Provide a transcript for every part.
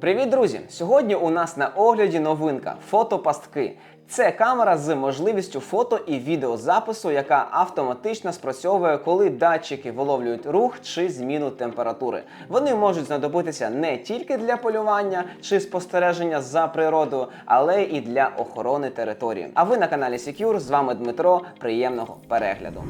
Привіт, друзі! Сьогодні у нас на огляді новинка фотопастки. Це камера з можливістю фото і відеозапису, яка автоматично спрацьовує, коли датчики виловлюють рух чи зміну температури. Вони можуть знадобитися не тільки для полювання чи спостереження за природою, але і для охорони території. А ви на каналі Secure, з вами Дмитро. Приємного перегляду.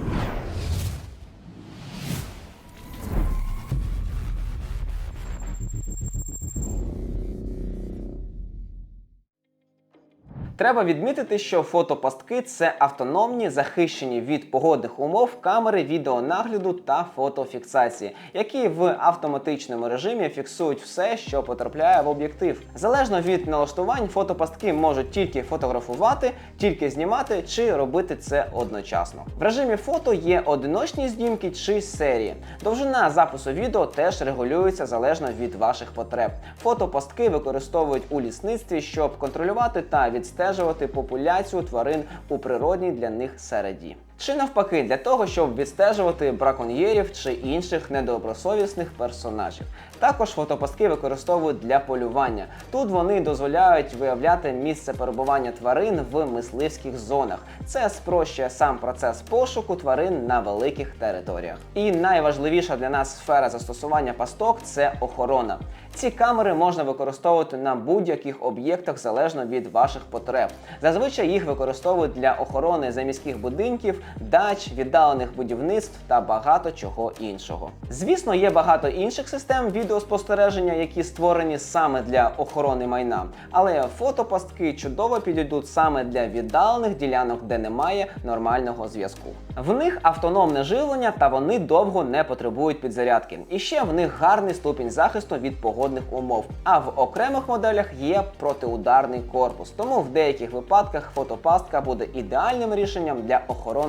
Треба відмітити, що фотопастки це автономні, захищені від погодних умов камери відеонагляду та фотофіксації, які в автоматичному режимі фіксують все, що потрапляє в об'єктив. Залежно від налаштувань, фотопастки можуть тільки фотографувати, тільки знімати чи робити це одночасно. В режимі фото є одиночні знімки чи серії. Довжина запису відео теж регулюється залежно від ваших потреб. Фотопастки використовують у лісництві, щоб контролювати та відстежувати популяцію тварин у природній для них середі. Чи навпаки для того, щоб відстежувати браконьєрів чи інших недобросовісних персонажів. Також фотопастки використовують для полювання. Тут вони дозволяють виявляти місце перебування тварин в мисливських зонах. Це спрощує сам процес пошуку тварин на великих територіях. І найважливіша для нас сфера застосування пасток це охорона. Ці камери можна використовувати на будь-яких об'єктах залежно від ваших потреб. Зазвичай їх використовують для охорони заміських будинків, дач, віддалених будівництв та багато чого іншого. Звісно, є багато інших систем відеоспостереження, які створені саме для охорони майна, але фотопастки чудово підійдуть саме для віддалених ділянок, де немає нормального зв'язку. В них автономне живлення та вони довго не потребують підзарядки. І ще в них гарний ступінь захисту від погодних умов. А в окремих моделях є протиударний корпус. Тому в деяких випадках фотопастка буде ідеальним рішенням для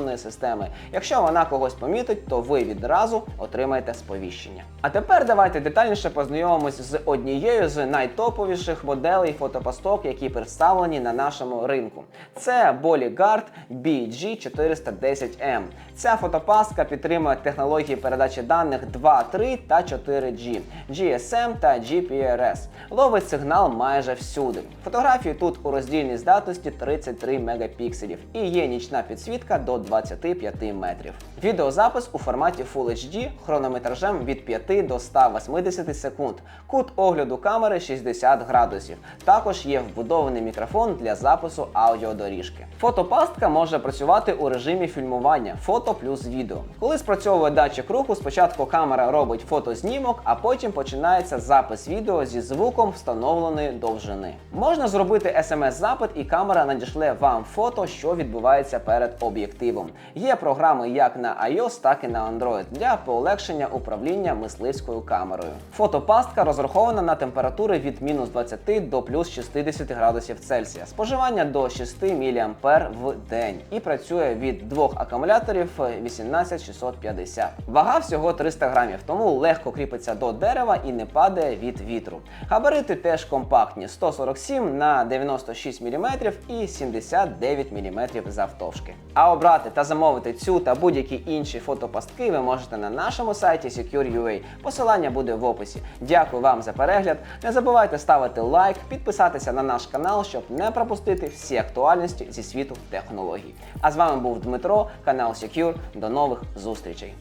охоронної системи. Якщо вона когось помітить, то ви відразу отримаєте сповіщення. А тепер давайте детальніше познайомимось з однією з найтоповіших моделей фотопасток, які представлені на нашому ринку. Це Bodyguard BG410M. Ця фотопастка підтримує технології передачі даних 2, 3 та 4G, GSM та GPRS. Ловить сигнал майже всюди. Фотографії тут у роздільній здатності 33 мегапікселів і є нічна підсвітка до 25 метрів. Відеозапис у форматі Full HD хронометражем від 5 до 180 секунд. Кут огляду камери 60 градусів. Також є вбудований мікрофон для запису аудіодоріжки. Фотопастка може працювати у режимі фільмування фото плюс відео. Коли спрацьовує датчик руху, спочатку камера робить фотознімок, а потім починається запис відео зі звуком встановленої довжини. Можна зробити смс-запит, і камера надішле вам фото, що відбувається перед об'єктивом. Є програми як на iOS, так і на Android для полегшення управління мисливською камерою. Фотопастка розрахована на температури від мінус 20 до плюс 60 градусів Цельсія, споживання до 6 мА в день і працює від двох акумуляторів 18650. Вага всього 300 грамів, тому легко кріпиться до дерева і не падає від вітру. Габарити теж компактні 147 на 96 мм і 79 мм завтовшки. А обрати та замовити цю та будь-які інші фотопастки ви можете на нашому сайті Secure.ua. Посилання буде в описі. Дякую вам за перегляд. Не забувайте ставити лайк, підписатися на наш канал, щоб не пропустити всі актуальності зі світу технологій. А з вами був Дмитро, канал Secure. До нових зустрічей.